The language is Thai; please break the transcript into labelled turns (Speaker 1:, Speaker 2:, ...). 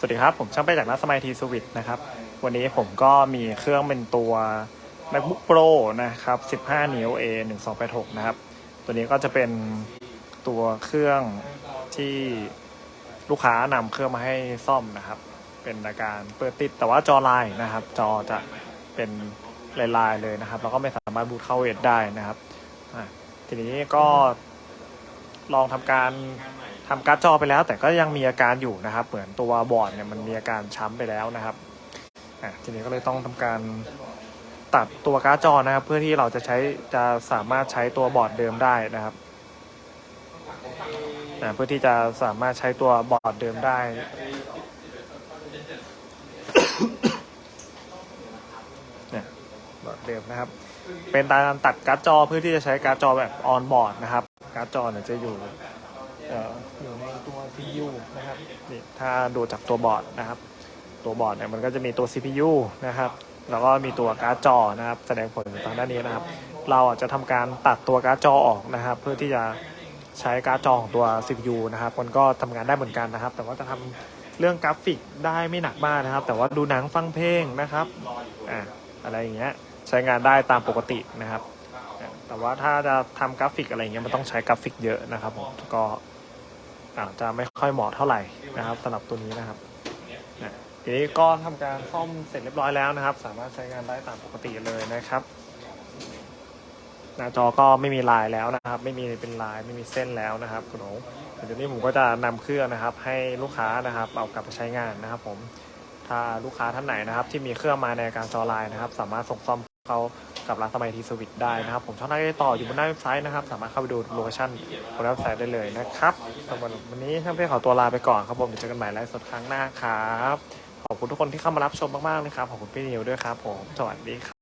Speaker 1: สวัสดีครับ ผมช่างไปจากนัสมัยทีสวิตนะครับ วันนี้ผมก็มีเครื่องเป็นตัว MacBook Pro นะครับ 15 นิ้ว A 1 2 8 6นะครับ ตัวนี้ก็จะเป็นตัวเครื่องที่ลูกค้านำเครื่องมาให้ซ่อมนะครับ เป็นอาการเปิดติดแต่ว่าจอลายนะครับ จอจะเป็นลายๆเลยนะครับ แล้วก็ไม่สามารถบูตเข้าเวทได้นะครับ ทีนี้ก็ลองทำการ ทำการ์ดจอไปแล้วแต่ก็ยังมีอาการอยู่นะครับ เหมือนตัวบอร์ดเนี่ยมันมีอาการช้ำไปแล้วนะครับอะทีนี้ก็เลยต้องทำการตัดตัวการ์ดจอนะครับ เพื่อที่เราจะใช้จะสามารถใช้ตัวบอร์ดเดิมได้นะครับอะเพื่อที่จะสามารถใช้ตัวบอร์ดเดิมได้ เนี่ยบอร์ดเดิมนะครับ เป็นการตัดการ์ดจอเพื่อที่จะใช้การ์ดจอแบบออนบอร์ดนะครับ การ์ดจอเนี่ยจะอยู่ อ่ออยู่ในตัว CPU นะครับนี่ถ้าดูจากตัวบอร์ดนะครับ ตัวบอร์ดเนี่ยมันก็จะมีตัว CPU นะครับแล้วก็มีตัวการ์ดจอนะครับ แสดงผลทางด้านนี้นะครับ เราจะทำการตัดตัวการ์ดจอออกนะครับ เพื่อที่จะใช้การ์ดจอของตัว CPU นะครับ มันก็ทำงานได้เหมือนกันนะครับ แต่ว่าจะทำเรื่องกราฟิกได้ไม่หนักมากนะครับ แต่ว่าดูหนังฟังเพลงนะครับอ่าอะไรอย่างเงี้ยใช้งานได้ตามปกตินะครับ แต่ว่าถ้าจะทำกราฟิกอะไรเงี้ยมันต้องใช้กราฟิกเยอะนะครับผมก็ อาจจะไม่ค่อยเหมาะเท่าไหร่นะครับสำหรับตัวนี้นะครับนะทีนี้ก็ทำการซ่อมเสร็จเรียบร้อยแล้วนะครับ สามารถใช้งานได้ตามปกติเลยนะครับ หน้าจอก็ไม่มีลายแล้วนะครับ ไม่มีเป็นลายไม่มีเส้นแล้วนะครับคุณหนเดี๋ยวนี้ผมก็จะนำเครื่องนะครับ ให้ลูกค้านะครับเอากลับไปใช้งานนะครับ ผมถ้าลูกค้าท่านไหนนะครับ ที่มีเครื่องมาในการจอลายนะครับ สามารถส่งซ่อมเขา กับร้านสมัยทีสวิตได้นะครับ ผมช่องทางติดต่ออยู่บนหน้าเว็บไซต์นะครับ สามารถเข้าไปดูโลเคชั่นบนเว็บไซต์ได้เลยนะครับสำหรับวันนี้ท่านเพื่อนขอตัวลาไปก่อนครับผมเดี๋ยวเจอกันใหม่ไลฟ์สดครั้งหน้าครับ ขอบคุณทุกคนที่เข้ามารับชมมากๆเลยครับ ขอบคุณพี่นิวด้วยครับผม สวัสดีครับ